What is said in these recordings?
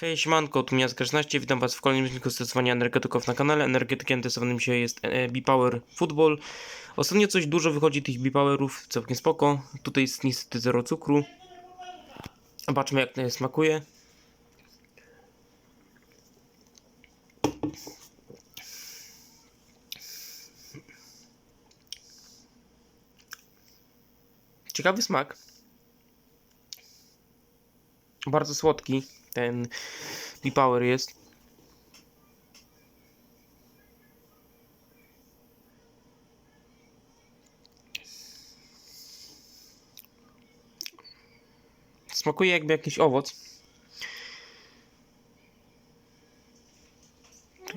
Hej, siemanko, tu Miazga 16, witam was w kolejnym odcinku stosowania energetyków na kanale. Energetykiem testowanym dzisiaj jest e, B-Power Football. Ostatnio coś dużo wychodzi tych B-Powerów, całkiem spoko. Tutaj jest niestety zero cukru. Zobaczmy jak to smakuje. Ciekawy smak. Bardzo słodki ten B-Power jest. Smakuje jakby jakiś owoc.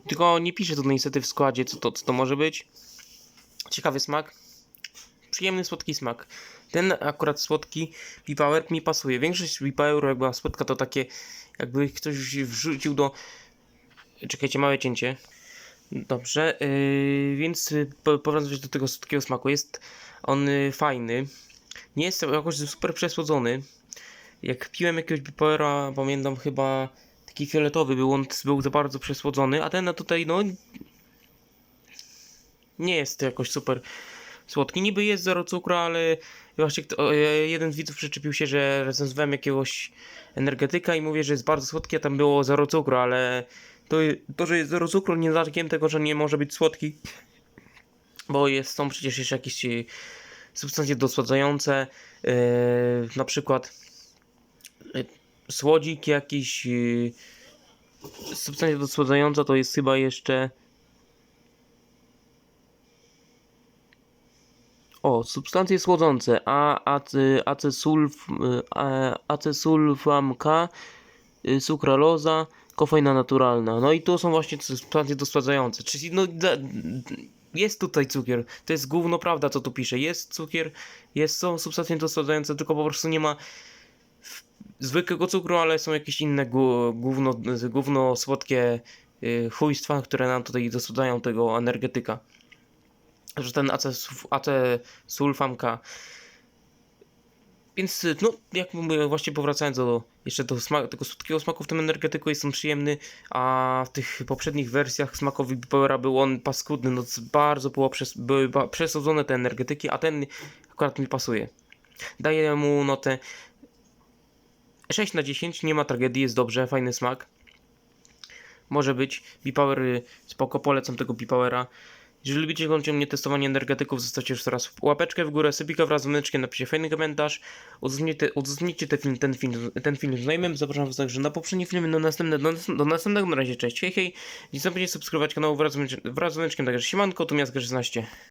Tylko nie pisze tu niestety w składzie, co to, co to może być. Ciekawy smak. Przyjemny, słodki smak. Ten akurat słodki B-Power mi pasuje. Większość B-Power jak była słodka to takie jakby ktoś wrzucił do... Czekajcie, małe cięcie. Dobrze, yy, więc yy, po- powracając do tego słodkiego smaku, jest on yy, fajny. Nie jest jakoś super przesłodzony. Jak piłem jakiegoś Bipera, pamiętam chyba taki fioletowy był, on był za bardzo przesłodzony, a ten na tutaj no nie jest jakoś super słodki. Niby jest zero cukru, ale właśnie kto, e, jeden z widzów przyczepił się, że recenzowałem jakiegoś energetyka i mówię, że jest bardzo słodki, a tam było zero cukru, ale to, to że jest zero cukru nie znakiem tego, że nie może być słodki, bo jest, są przecież jeszcze jakieś e, substancje dosładzające, e, na przykład e, słodzik jakiś, e, substancja dosładzająca to jest chyba jeszcze O, substancje słodzące. A, a, acesulfam K, y, sukraloza, kofeina naturalna. No i to są właśnie substancje dosładzające. Czyli no, jest tutaj cukier. To jest gówno prawda, co tu pisze. Jest cukier, jest, są substancje dosładzające, tylko po prostu nie ma zwykłego cukru, ale są jakieś inne gówno, gówno słodkie y, chujstwa, które nam tutaj dosładzają tego energetyka że ten AC, AC sulfamka. Więc no, jak mówię, właśnie powracając do jeszcze do sma- tego słodkiego smaku w tym energetyku jest on przyjemny, a w tych poprzednich wersjach smakowych Powera był on paskudny, no bardzo było przes- były przesadzone te energetyki, a ten akurat mi pasuje. Daję mu notę 6 na 10, nie ma tragedii, jest dobrze, fajny smak. Może być. B-Power y, spoko, polecam tego B-Powera. Jeżeli lubicie oglądać mnie testowanie energetyków, zostawcie już teraz łapeczkę w górę, sypika wraz z dzwoneczkiem, napiszcie fajny komentarz, udostępnijcie, ten, film, ten, film, ten film zapraszam was także na poprzednie filmy, do następnego, do, do następnego, na razie, cześć, hej hej, nie zapomnijcie subskrybować kanału wraz z wraz także siemanko, tu Miazga 16.